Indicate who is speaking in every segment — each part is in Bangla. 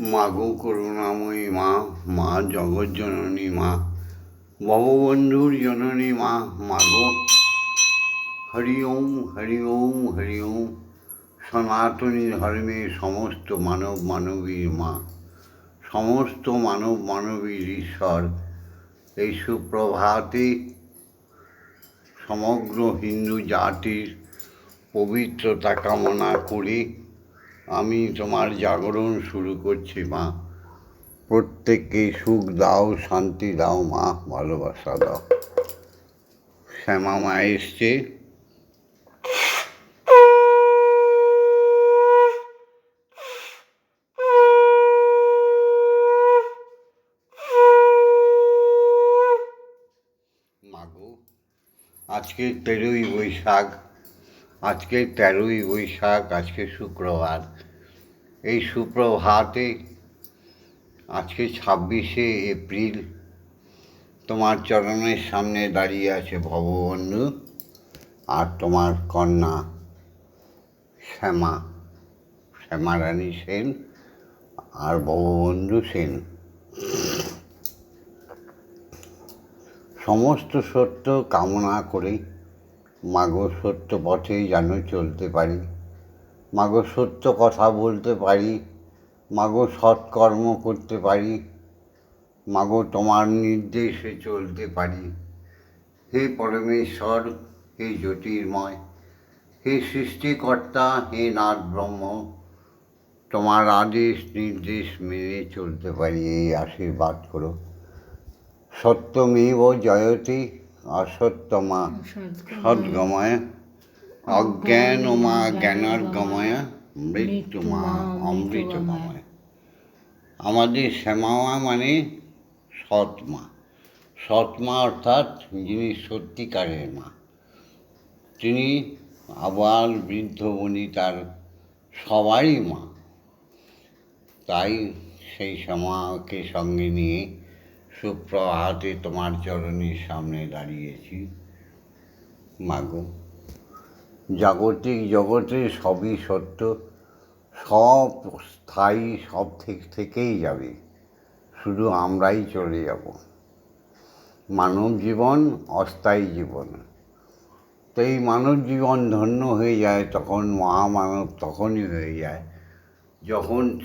Speaker 1: মাগো করুণাময়ী মা মা জগজ্জননী মা, ভববন্ধুর জননী মা, মাগো। হরি ওম হরি ওম হরি ওম। সনাতনী ধর্মের সমস্ত মানব মানবীর মা, সমস্ত মানব মানবীর ঈশ্বর। এই সুপ্রভাতে সমগ্র হিন্দু জাতির পবিত্রতা কামনা করে। আমি তোমার জাগরণ শুরু করছি, মা। প্রত্যেককে সুখ দাও, শান্তি দাও, মা, ভালোবাসা দাও। শ্যামা মা এসছে। আজকে তেরোই বৈশাখ। আজকে তেরোই বৈশাখ, আজকে শুক্রবার। এই সুপ্রভাতে আজকে ছাব্বিশে এপ্রিল তোমার চরণের সামনে দাঁড়িয়ে আছে ভববন্ধু আর তোমার কন্যা শ্যামা শ্যামা রানী সেন আর ভববন্ধু সেন। সমস্ত সত্য কামনা করে মাগো সত্য পথেই যেন চলতে পারি। মাগো সত্য কথা বলতে পারি, মাগো সৎকর্ম করতে পারি, মাগো তোমার নির্দেশে চলতে পারি। হে পরমেশ্বর, হে জ্যোতির্ময়, হে সৃষ্টিকর্তা, হে নাথ ব্রহ্ম তোমার আদেশ, নির্দেশ মেনে চলতে পারি, এই আশীর্বাদ করো। সত্যমেব জয়তি অসত্যমা সদ্গময় অজ্ঞানমা জ্ঞানার্গময় মৃত্যুমা অমৃতময়। আমাদের শ্যামামা মানে সৎমা। সৎমা অর্থাৎ যিনি সত্যিকারের মা। তিনি আবার বৃদ্ধ বনিতার সবারই মা। তাই সেই শ্যামাকে সঙ্গে নিয়ে সুপ্রভাতে তোমার চরণের সামনে দাঁড়িয়েছি। মাগো, জাগতিক জগতে সবই সত্য, সব স্থায়ী সব থেকে থেকেই যাবে। শুধু আমরাই চলে যাব। মানব জীবন অস্থায়ী জীবন। তো এই মানব জীবন ধন্য হয়ে যায় তখন, মহামানব তখনই হয়ে যায়। যখন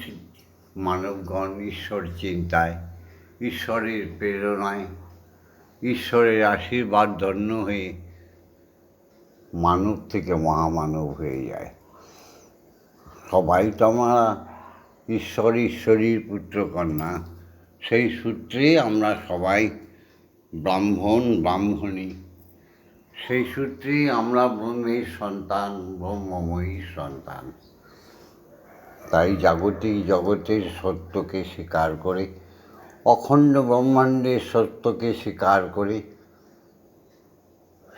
Speaker 1: মানবগণ ঈশ্বর চিন্তায় ঈশ্বরের প্রেরণায়, ঈশ্বরের আশীর্বাদ ধন্য হয়ে মানব থেকে মহামানব হয়ে যায়। সবাই তো আমরা ঈশ্বর, ঈশ্বরীর পুত্রকন্যা সেই সূত্রে আমরা সবাই ব্রাহ্মণ, ব্রাহ্মণী। সেই সূত্রেই আমরা ব্রহ্মের সন্তান, ব্রহ্মময়ীর সন্তান। তাই জাগতিক জগতের সত্যকে স্বীকার করে অখণ্ড ব্রহ্মাণ্ডের সত্যকে স্বীকার করে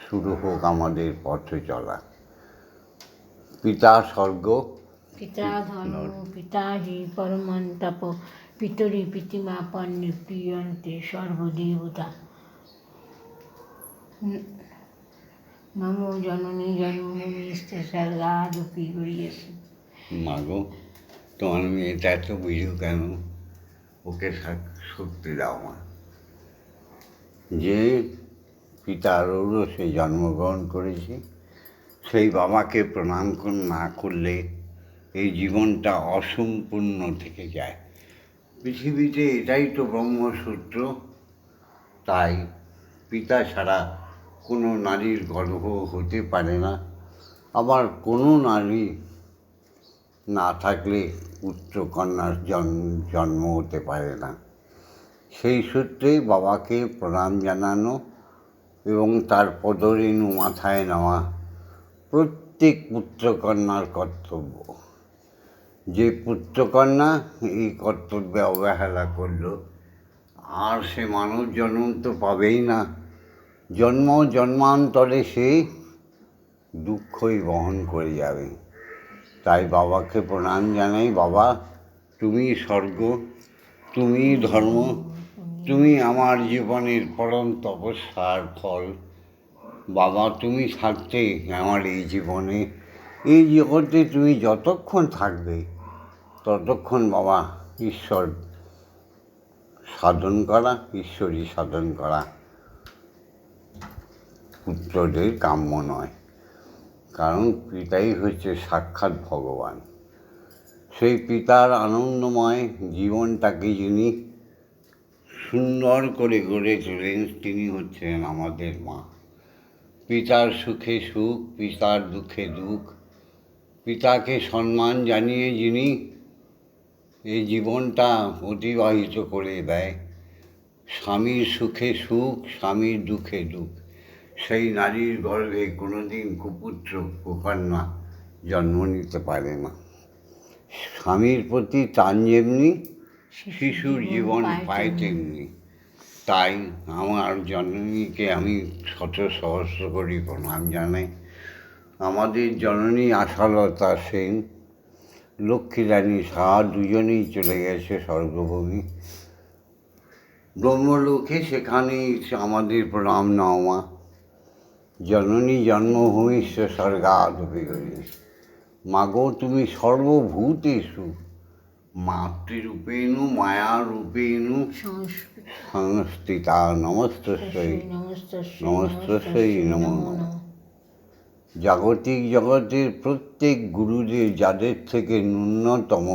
Speaker 1: শুরু হোক আমাদের পথে চলা। পিতা স্বর্গ
Speaker 2: পিতা ধর্ম পিতা হি পরমন তপ পিতরি পিতিমা পণ্যে প্রিয়ন্তে সর্বদেবতা। নমো জননী জন্মভূমিস্থ স্বর্গাদপি গড়িয়েছে
Speaker 1: মাগো তোমার মেয়েটা এত বুঝো কেন? ওকে শা- শক্তি দাও মা। যে পিতার ঔরসে জন্মগ্রহণ করেছি, সেই বাবাকে প্রণাম না করলে এই জীবনটা অসম্পূর্ণ থেকে যায়। পৃথিবীতে এটাই তো ব্রহ্মসূত্র, তাই পিতা ছাড়া কোনো নারীর গর্ভ হতে পারে না। আবার কোনো নারী না থাকলে পুত্র কন্যার জন্ম হতে পারে না। সেই সূত্রে বাবাকে প্রণাম জানানো এবং তার পদরেণু মাথায় নেওয়া প্রত্যেক পুত্রকন্যার কর্তব্য। যে পুত্রকন্যা এই কর্তব্যে অবহেলা করল, আর সে মানব জন্ম তো পাবেই না। জন্ম জন্মান্তরে সে দুঃখই বহন করে যাবে। তাই বাবাকে প্রণাম জানাই, বাবা, তুমি স্বর্গ, তুমি ধর্ম তুমি আমার জীবনের পরম তপস্যার ফল। বাবা, তুমি থাকতে আমার এই জীবনে। এই জগতে তুমি যতক্ষণ থাকবে, ততক্ষণ বাবা ঈশ্বর সাধন করা ঈশ্বরী সাধন করা পুত্রদের কাম্য নয়। কারণ পিতাই হচ্ছে সাক্ষাৎ ভগবান। সেই পিতার আনন্দময় জীবনটাকে যিনি সুন্দর করে গড়ে তোলেন তিনি হচ্ছেন আমাদের মা। পিতার সুখে সুখ, পিতার দুঃখে দুঃখ। পিতাকে সম্মান জানিয়ে যিনি এই জীবনটা অতিবাহিত করে দেয়, স্বামীর সুখে সুখ, স্বামীর দুঃখে দুঃখ। সেই নারীর গর্ভে কোনোদিন কুপুত্র কুকন্যা জন্ম নিতে পারে না। স্বামীর প্রতি টান যেমনি শিশুর জীবন পায় তেমনি তাই আমার জননীকে আমি শত সহস্র করি প্রণাম জানাই। আমাদের জননী আশালতা সেন, লক্ষ্মীরানী সাহা দুজনেই চলে গেছে স্বর্গভূমি ব্রহ্মলোকে সেখানেই আমাদের প্রণাম নেওয়া জননী জন্মভূমিষ্ঠ স্বর্গাদপি করি মাগো, তুমি সর্বভূতেষু। মাতৃরূপেণু মায়ারূপেণু সংস্থিতা নমস্তস্যই
Speaker 2: নমস্তস্যৈ
Speaker 1: নমস্তস্যৈ নমো নমঃ। জাগতিক জগতের প্রত্যেক গুরুদের যাদের থেকে ন্যূনতম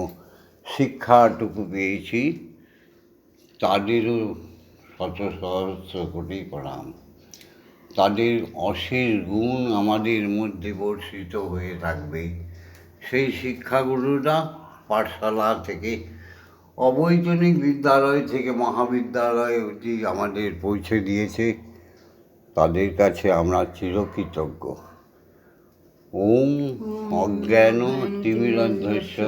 Speaker 1: শিক্ষাটুকু পেয়েছি তাদেরও শত সহস্র কোটি প্রণাম। তাদের অশেষ গুণ আমাদের মধ্যে বর্ষিত হয়ে থাকবে। সেই শিক্ষাগুরুরা পাঠশালা থেকে, অবৈতনিক বিদ্যালয় থেকে মহাবিদ্যালয় অবধি আমাদের পৌঁছে দিয়েছে। তাদের কাছে আমরা চিরকৃতজ্ঞ। ওম অজ্ঞান তিমিরন্ধস্য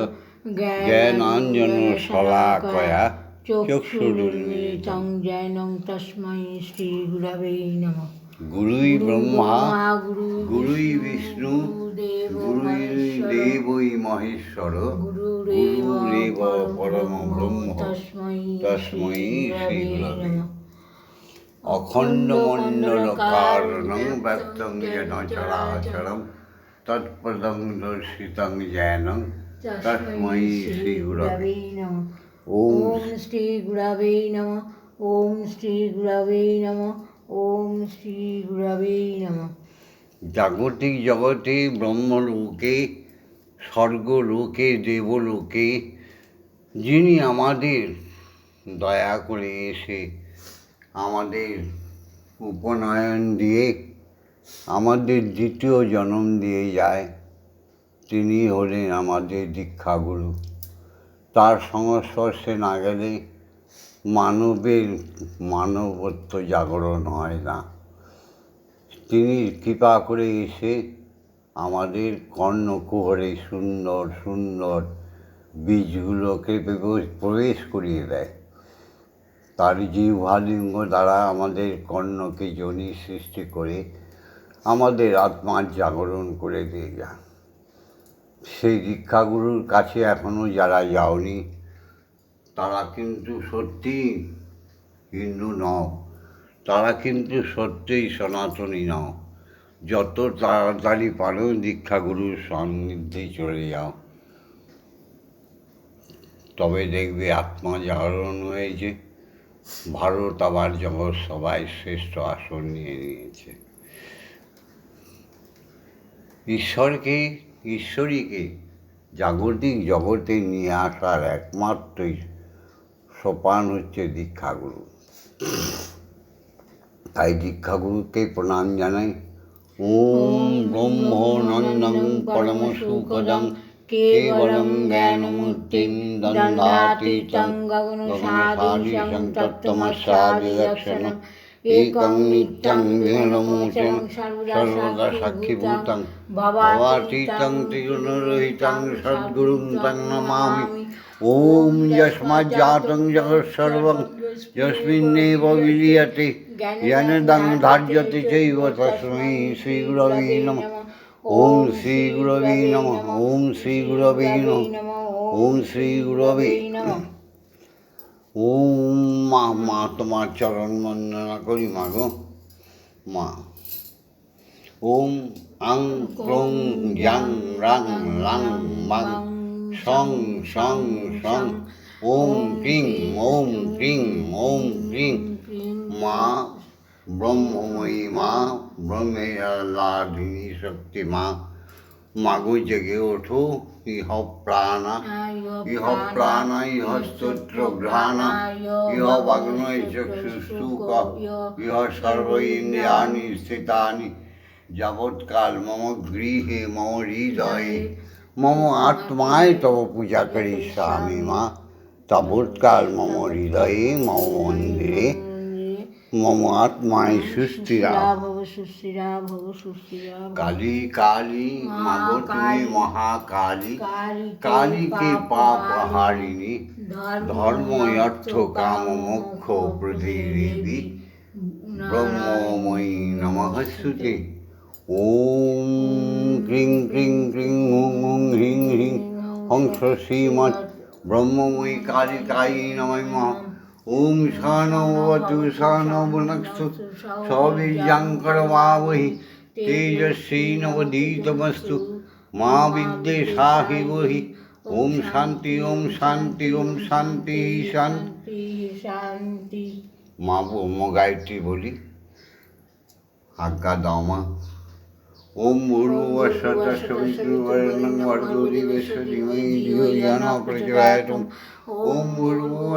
Speaker 1: জ্ঞানাঞ্জন শলাকয়া
Speaker 2: চক্ষুরুন্মিলিতং। জ্ঞানং তস্মৈ শ্রীগুরবেই নমঃ।
Speaker 1: গুরুই ব্রহ্মা গুরুই বিষ্ণু গুরুই দেবই মহেশ্বর গুরুরেব পরম ব্রহ্ম তস্ময়ী
Speaker 2: শ্রী
Speaker 1: গুরবে অখণ্ডমণ্ডল কারণং ব্যক্তং যেন চরাচরম তৎপদং দর্শিতং জয়নং তস্ময়ী শ্রী
Speaker 2: গুরবে
Speaker 1: ওম
Speaker 2: শ্রী গুরবে নম। ওম শ্রী গুরবে নমঃ। ওম শ্রী গুরবে নমঃ।
Speaker 1: জাগতিক জগতে ব্রহ্মলোকে, স্বর্গলোকে, দেবলোকে, যিনি আমাদের দয়া করে এসে আমাদের উপনয়ন দিয়ে আমাদের দ্বিতীয় জন্ম দিয়ে যায়, তিনি হলেন আমাদের দীক্ষাগুরু। তার সংস্পর্শে না গেলে মানবের মানবত্ব জাগরণ হয় না। তিনি কৃপা করে এসে আমাদের কর্ণকুহরে সুন্দর সুন্দর বীজগুলোকে প্রবেশ- করিয়ে দেয়। তার জিহ্বালিঙ্গ দ্বারা আমাদের কর্ণকে জনি সৃষ্টি করে আমাদের আত্মার জাগরণ করে দিয়ে যান সেই দীক্ষাগুরুর কাছে এখনও যারা যাওনি তারা কিন্তু সত্যি হিন্দু নও। তারা কিন্তু সত্যিই সনাতনী নও। যত তাড়াতাড়ি পারো দীক্ষাগুরুর সান্নিধ্যে চলে যাও। তবে দেখবে আত্মা জাগরণ হয়েছে। ভারত আবার জগৎ সবাই শ্রেষ্ঠ আসন নিয়ে নিয়েছে। ঈশ্বরকে, ঈশ্বরীকে জাগতিক জগতে নিয়ে আসার একমাত্রই সোপান হচ্ছে দীক্ষাগুরু। তাই দীক্ষাগুরুকে প্রণাম জানাই। ওম ব্রহ্মনন্দং পরম সুখদং কেবলং জ্ঞানমূর্তিং দণ্ডাতীতং গগনসাদৃশং তত্ত্বমস্যাদিলক্ষণম একং নিত্যং বিঘ্নমোচন সর্বদা সাক্ষীভূতং ভবাতীতং ত্রিগুণরহিতং সদ্গুরুং তং নমামি ওম যস্মাজ্জাতং জগৎসর্বং যস্মিন্নেব বিলীয়তে জ্ঞানদং ধার্যতে চৈব তস্मै শ্রীগুরবে নমঃ ওম শ্রীগুরবে নমঃ ওম শ্রীগুরবে নমঃ ওম শ্রীগুরবে ওম, মা মা তোমার চরণ বন্দনা করি, মা গো। মা। ওম আং ক্রং ইয়াং রাং লাং মাং সং সং সং। ওম ক্রিং ওম ক্রিং ওম ক্রিং। মা, ব্রহ্মময়ী মা, ব্রহ্মের আল্লাদিনী শক্তি মা। মাগো জেগে ওঠো। ইহ প্রাণা ইহ প্রাণা ইহ স্তোত্র ঘ্রাণা ইহ ভগ্নৈ চক্ষুশুক ইহ সর্ব ইন্দ্রিয়াণি স্থিতানি যাবৎকাল মম গৃহে মম হৃদয়ে মম আত্মায় তব পূজা করি স্বামী মা তাবৎকাল মম হৃদয়ে মম মন্দিরে মম আত্মায় সুস্থিরা।
Speaker 2: ভব সুস্থিরা ভব সুস্থিরা
Speaker 1: কালী কালী মাগো তুমি মহাকালী।
Speaker 2: কালী
Speaker 1: কালীকে পাপ হারিণী। ধর্ম অর্থ কাম মোক্ষ প্রতিদেবী ব্রহ্মময়ী নমঃ স্তুতে ওম ক্রিং ক্রিং ক্রিং হুং হুং হিং হিং। হংস শ্রীমৎ ব্রহ্মময়ী কালিকায়ী নমঃ। ওম শানবতু শানবনস্তু সবীর্যাঙ্করমাবহি তেজস্বী নবদীতমস্তু মা বিদ্যেষাহি বহি ওম শান্তি ওম শান্তি ওম শান্তি শান্তি
Speaker 2: শান্তি
Speaker 1: মা গায়ত্রী বলি আজ্ঞা দাও মা ओम मुरुव सवितुर्वर्णं वर्धुरिवेश्व धीमहि धियो नो प्रचोदयातुम् ओम मुरुव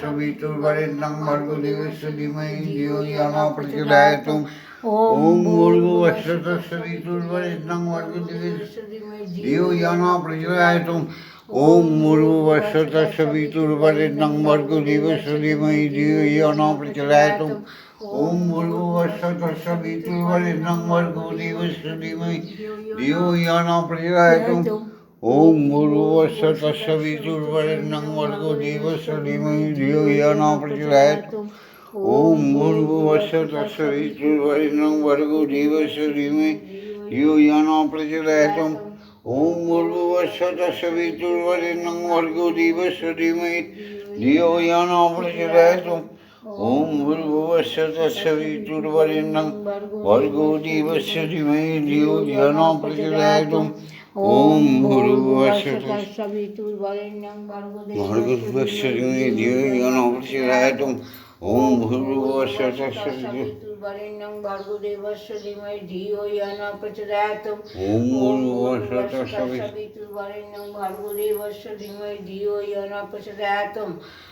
Speaker 1: सवितुर्वर्णं वर्धुरिवेश्व धीमहि धियो नो प्रचोदयातुम् ओम मुरुव सवितुर्वर्णं वर्धुरिवेश्व धियो नो प्रचोदयातुम् ओम मुरुव सवितुर्वर्णं वर्धुरिवेश्व धीमहि धियो नो प्रचोदयातुम् ओम ओम गुरु वसतसवितुर्वरेण्यं वर्गो देवसलिमयि धियो याना प्रचोदयात् ओम गुरु वसतसवितुर्वरेण्यं वर्गो देवसलिमयि धियो याना प्रचोदयात् ओम गुरु वसतसवितुर्वरेण्यं वर्गो देवसलिमयि धियो याना प्रचोदयात् ভর্গো দিবস্য ধীমহি ধিয়ো জন প্রচোদয়াৎ ওম ভূর্ভুবস্বত সবিতুর্বরেণ্যং ভর্গো দিবস্য ধীমহি ধিয়ো জন প্রচোদয়াৎ ওম ভূর্ভুবস্বত সবিতুর্বরেণ্যং ভর্গো দিবস্য ধীমহি ধিয়ো জন প্রচোদয়াৎ ওম ভূর্ভুবস্বত
Speaker 2: সবিতুর্বরেণ্যং ভর্গো
Speaker 1: ভর্গো দিবস্য ধীমহি ধিয়ো জন প্রচোদয়াৎ ওম ভূর্ভুবস্বত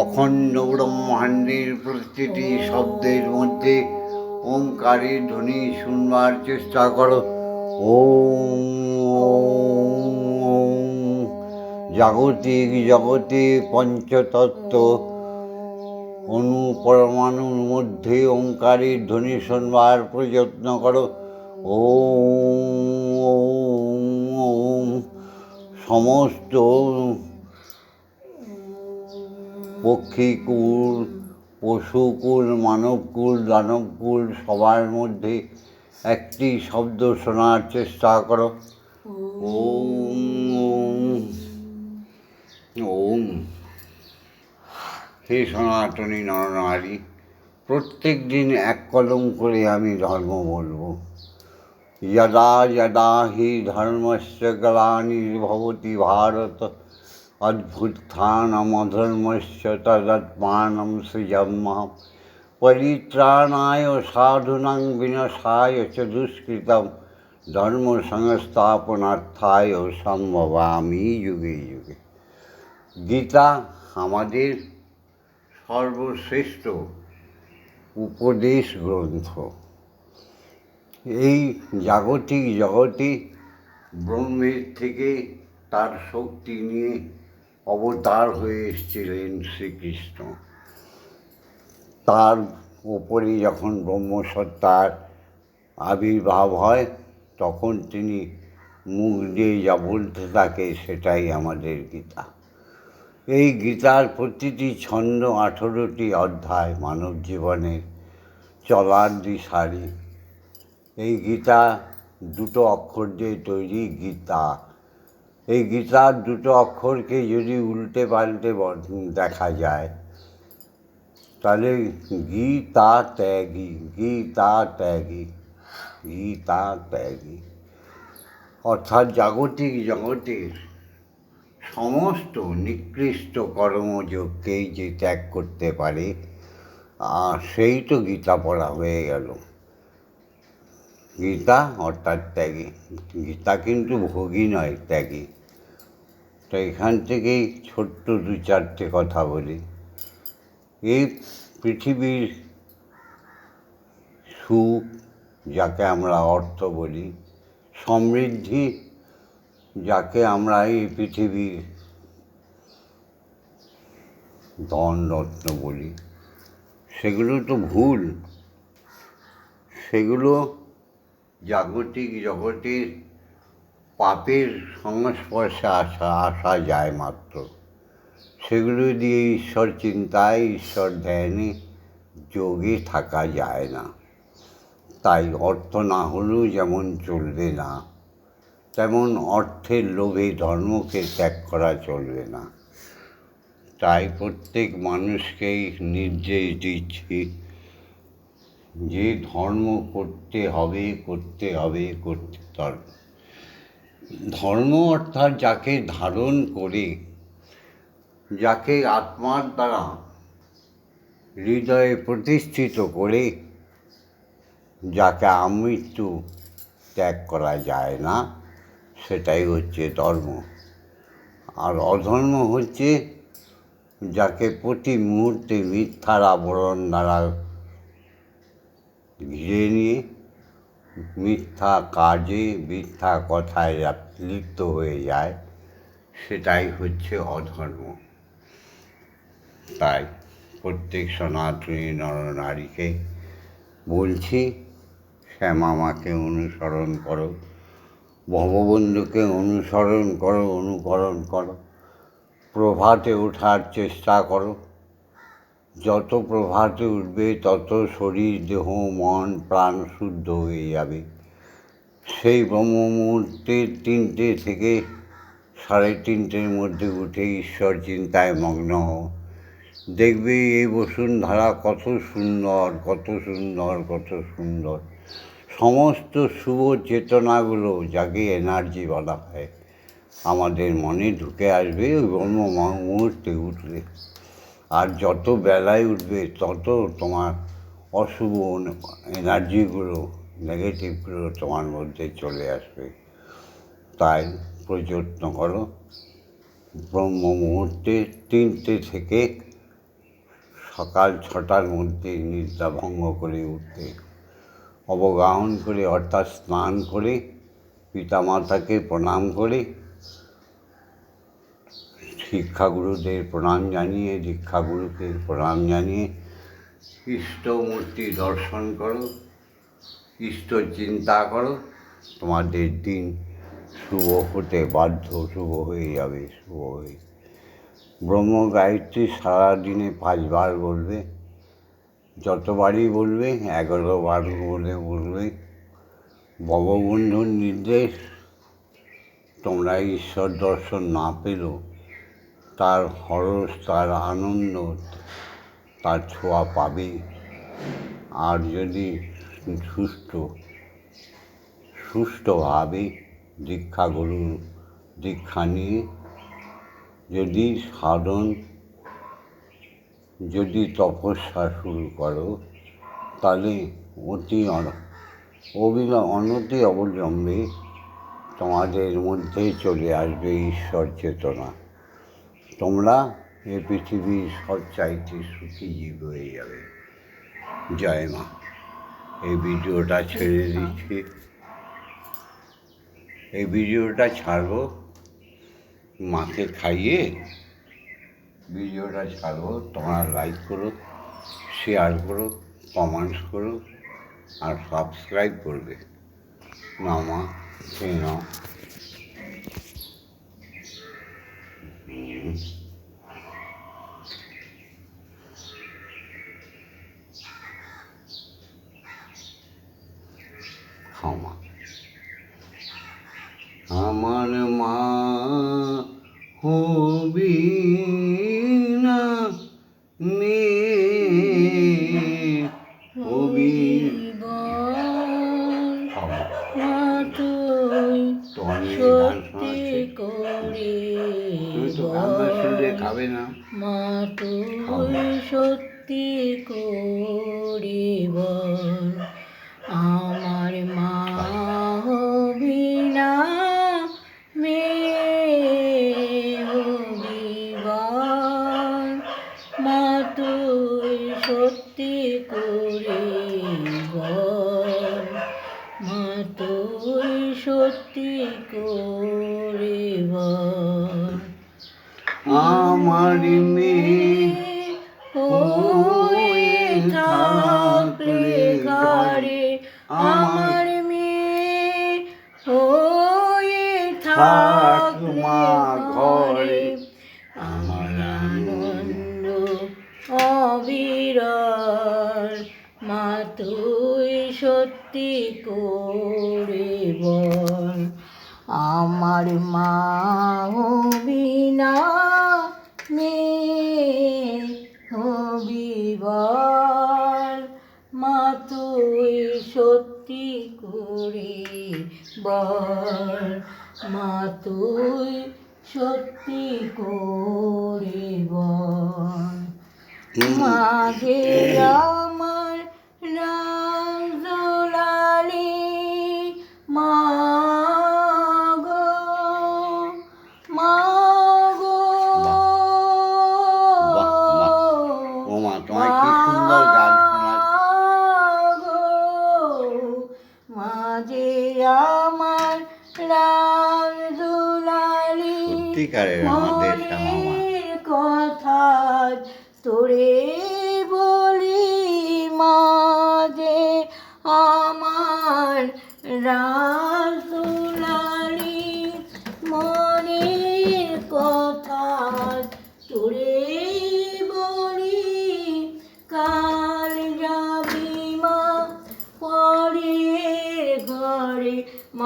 Speaker 1: অখণ্ড ব্রহ্মাণ্ডের প্রতিটি শব্দের মধ্যে ওঙ্কারের ধ্বনি শুনবার চেষ্টা করো। ওম জাগতিক জগতে পঞ্চতত্ত্ব। অণু পরমাণুর মধ্যে ওঙ্কারের ধ্বনি শুনবার প্রযত্ন করো। ওম, সমস্ত পক্ষীকুল পশুকুল মানবকুল দানবকুল সবার মধ্যে একটি শব্দ শোনার চেষ্টা করো। ওম ওম। হে সনাতনী নরনারী, প্রত্যেক দিন এক কলম করে আমি ধর্ম বলব। যদা যদা হি ধর্মস্য গ্লানির্ভবতি ভারত। অদ্ভুত্থানমধর্মস্য তদত্মাनं সৃজম্মহম পরিত্রাণায় সাধুনাং বিনাশায় চ দুষ্কৃতম ধর্ম সংস্থাপনার্থায় সম্ভবামি যুগে যুগে গীতা আমাদের সর্বশ্রেষ্ঠ উপদেশ গ্রন্থ এই জাগতিক জগতে ব্রহ্মের থেকে তার শক্তি নিয়ে অবতার হয়ে এসেছিলেন শ্রীকৃষ্ণ। তার উপরে যখন ব্রহ্মসত্তার আবির্ভাব হয়, তখন তিনি মুখ দিয়ে যা বলতে থাকে সেটাই আমাদের গীতা। এই গীতার প্রতিটি ছন্দ আঠেরোটি অধ্যায় মানব জীবনের চলার দিশারি। এই গীতা দুটো অক্ষর দিয়ে তৈরি গীতা। এই গীতার দুটো অক্ষরকে যদি উল্টে পাল্টে দেখা যায়, তাহলে গীতা ত্যাগী গীতা ত্যাগী গীতা ত্যাগী। অর্থাৎ জাগতিক জগতের সমস্ত নিকৃষ্ট কর্মযোগকেই যে ত্যাগ করতে পারে সেই তো গীতা পড়া হয়ে গেল। গীতা অর্থাৎ ত্যাগী। গীতা কিন্তু ভোগী নয়, ত্যাগী। তো এখান থেকেই ছোট্ট দু চারটে কথা বলি। এই পৃথিবীর সুখ, যাকে আমরা অর্থ বলি, সমৃদ্ধি, যাকে আমরা এই পৃথিবীর ধন, রত্ন বলি, সেগুলো তো ভুল। সেগুলো জাগতিক জগতের পাপের সংস্পর্শে আসা আসা যায় মাত্র। সেগুলো দিয়ে ঈশ্বর চিন্তায়, ঈশ্বর ধ্যানে যোগে থাকা যায় না। তাই অর্থ না হলেও যেমন চলবে না, তেমন অর্থের লোভে ধর্মকে ত্যাগ করা চলবে না। তাই প্রত্যেক মানুষকেই নির্দেশ দিচ্ছি যে ধর্ম করতে হবে করতে হবে করতে হবে। ধর্ম অর্থাৎ যাকে ধারণ করে, যাকে আত্মার দ্বারা হৃদয়ে প্রতিষ্ঠিত করে, যাকে আমৃত্যু ত্যাগ করা যায় না, সেটাই হচ্ছে ধর্ম। আর অধর্ম হচ্ছে যাকে প্রতি মুহূর্তে মিথ্যার আবরণ দ্বারা ঘিরে নিয়ে মিথ্যা কাজে মিথ্যা কথায় লিপ্ত হয়ে যায়, সেটাই হচ্ছে অধর্ম। তাই প্রত্যেক সনাতনী নরনারীকে বলছি, শ্যামামাকে অনুসরণ করো, ভববন্ধুকে অনুসরণ করো, অনুকরণ করো, প্রভাতে ওঠার চেষ্টা করো যত প্রভাতে উঠবে, তত শরীর, দেহ, মন, প্রাণ শুদ্ধ হয়ে যাবে। সেই ব্রহ্ম মুহূর্তের তিনটে থেকে সাড়ে তিনটের মধ্যে উঠে ঈশ্বর চিন্তায় মগ্ন। দেখবে এই বসুন্ধরা কত সুন্দর কত সুন্দর কত সুন্দর। সমস্ত শুভ চেতনাগুলো যাকে এনার্জি বলা হয়, আমাদের মনে ঢুকে আসবে ওই ব্রহ্ম মুহূর্তে উঠলে। আর যত বেলায় উঠবে, তত তোমার অশুভ এনার্জিগুলো নেগেটিভগুলো তোমার মধ্যে চলে আসবে। তাই প্রযত্ন করো। ব্রহ্ম মুহূর্তে তিনটে থেকে সকাল ছটার মধ্যে নিদ্রা ভঙ্গ করে উঠতে, অবগাহন করে অর্থাৎ স্নান করে পিতামাতাকে প্রণাম করে শিক্ষাগুরুদের প্রণাম জানিয়ে, দীক্ষাগুরুকে প্রণাম জানিয়ে ইষ্টমূর্তি দর্শন করো ইষ্ট চিন্তা করো, তোমাদের দিন শুভ হতে বাধ্য, শুভ হয়ে যাবে, শুভ হয়ে ব্রহ্ম গায়ত্রী সারাদিনে পাঁচবার বলবে, যতবারই বলবে এগারো বার বলে বলবে, ভগবন্ধুর নির্দেশ, তোমরা ঈশ্বর দর্শন না পেলেও তার হরস তার আনন্দ, তার ছোঁয়া পাবে। আর যদি সুস্থ সুষ্ঠুভাবে দীক্ষাগুরু দীক্ষা নিয়ে, যদি সাধন, যদি তপস্যা শুরু করো, তাহলে অতি অবিল অনতি অবলম্বে তোমাদের মধ্যে চলে আসবে ঈশ্বর চেতনা। তোমরা এ পৃথিবীর সবচাইতে সুখী জীব হয়ে যাবে। জয় মা। এই ভিডিওটা ছেড়ে দিচ্ছি। এই ভিডিওটা ছাড়বো মাকে খাইয়ে, ভিডিওটা ছাড়বো, তোমরা লাইক করো শেয়ার করো কমেন্টস করো, আর সাবস্ক্রাইব করবে। না মা ক্ষমা আমার মা হবি
Speaker 2: সত্যি করি
Speaker 1: বর
Speaker 2: মা তুই সত্যি করি বল। মাঝে
Speaker 1: অধিকারের আমাদের
Speaker 2: কথা তোরে বলি মাঝে আমার রা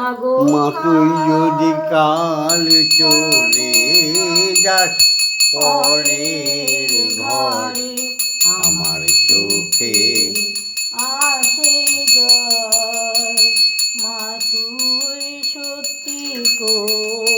Speaker 2: মা
Speaker 1: তুই যদি কাল চলে যাস পরের ঘরে আমার চোখে
Speaker 2: আসে জল। মা তুই সত্যি কর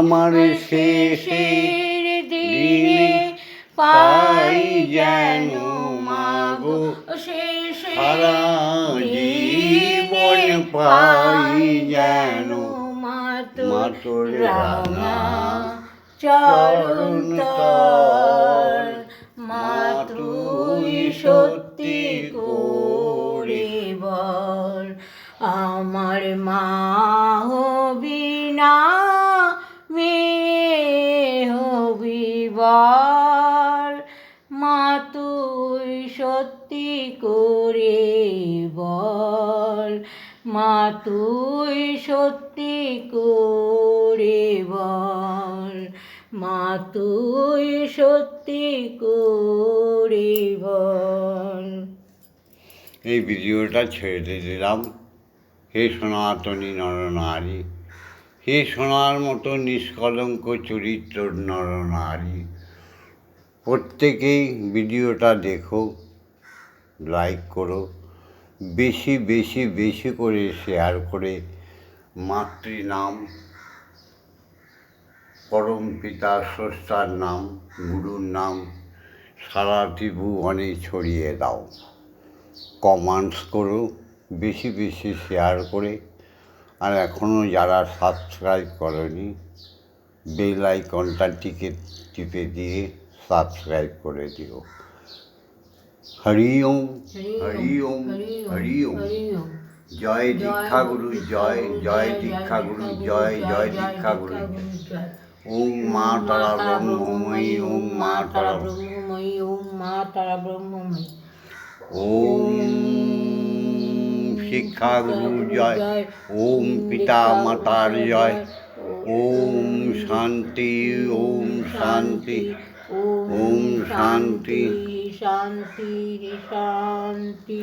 Speaker 2: আমার শেষের দিনে পাই যেন মাগো। শেষ
Speaker 1: সারা জীবন পাই যেন
Speaker 2: মাতুর রাঙা চরণ বল, মা তুই সত্যি করে বল, মা তুই সত্যি করে বল, মা তুই সত্যি করে বল।
Speaker 1: এই ভিডিওটা ছেড়ে দিলাম। হে সনাতনী নরনারী হে সোনার মতো নিষ্কলঙ্ক চরিত্র নরনারী, প্রত্যেকেই ভিডিওটা দেখো লাইক করো, বেশি বেশি বেশি করে শেয়ার করে মাতৃনাম, পরম পিতা স্রষ্টার নাম, গুরুর নাম, সারা ত্রিভুবনে ছড়িয়ে দাও। কমেন্টস করো, বেশি বেশি শেয়ার করে আর এখনও যারা সাবস্ক্রাইব করেনি বেল আইকনটা টিকে টিপে দিয়ে সাবস্ক্রাইব করে দিও। হরি ওম। হরি ওম। হরি ওম। জয় দীক্ষাগুরু জয় জয় দীক্ষাগুরু জয় জয় দীক্ষাগুরু ওম মা তারা ব্রহ্মময়ী ওম মা তারা
Speaker 2: ব্রহ্মময়ী ওম মা তারা ব্রহ্মময়ী।
Speaker 1: ওম শিক্ষাগুরু জয় ওম পিতা মাতার জয় ওম শান্তি ওম শান্তি।
Speaker 2: ওম শান্তি শান্তি শান্তি।